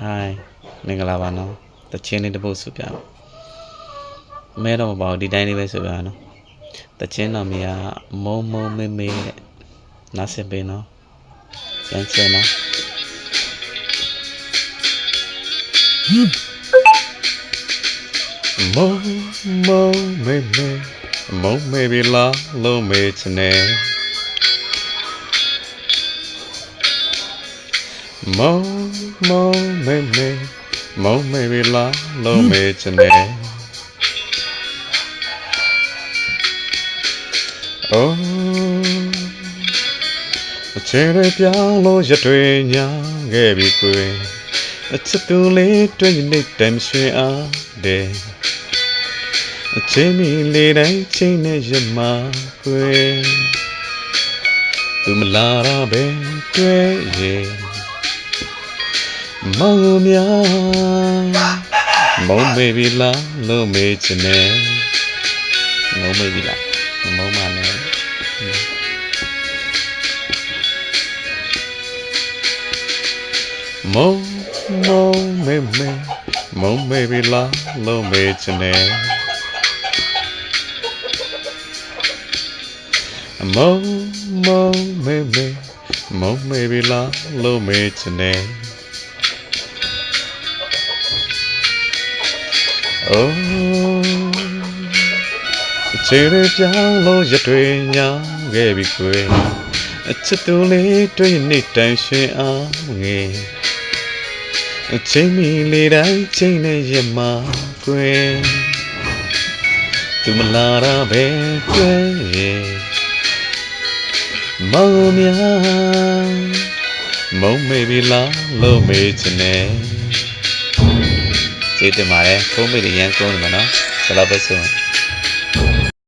ဟိုင်းမင်္ဂလာပါနော်တချင်းလေးတစ်ပုတ်ဆိုပြမယ်မဲတော့မပါဘူးဒီတိုင်းလေးပဲဆိုပြမယ်နော်တချင်းတော်မီကမုံမုံမေးမေးတဲ့နားစင်ပေးနော်ပြန်ချင်နော်မုံမုံမေးမေးမုံမေးပြီလားလုံးမေးချင်တယ် မုံမုံမေးမေးမုံမေးပြီလားလုံးမေးချင်တယ်အိုးအချေရပြောင်းလို့ရတွေညာခဲ့ပြီကွယ်အချစ်တူလေးတွေ့နေတယ်ရွှင်အားတဲ့အချင်းမီလေးတိုင်းချင်းနဲ့ရမကွယ်သူမလာတော့ပဲတွေ့ရဲ့ မောင်များမုံမေပြီလားလုံးမေချင်တယ်မုံမေပြီလားမုံမနဲ့မုံမုံမေမေမုံမေပြီလားလုံးမေချင်တယ်မုံမုံမေမေမုံမေပြီလားလုံးမေချင်တယ် အိုးအချေရပြောင်းလို့ရတွေညာခဲ့ပြီကွယ်အချစ်တူလေးတွေ့နေတိုင်ရှင်အားငယ်အချိန်မီလေးတိုင်းချိန်နဲ့ရမကွယ်သူမလာတာပဲတွေ့ရဲ့မောင်များမုံမေပြီလားလို့မေးချင်တယ် ကျေးတင်ပါတယ်ဖုန်းမေးရရန်ကုန်းနေမှာနော်ဒါတော့ပဲဆိုရင်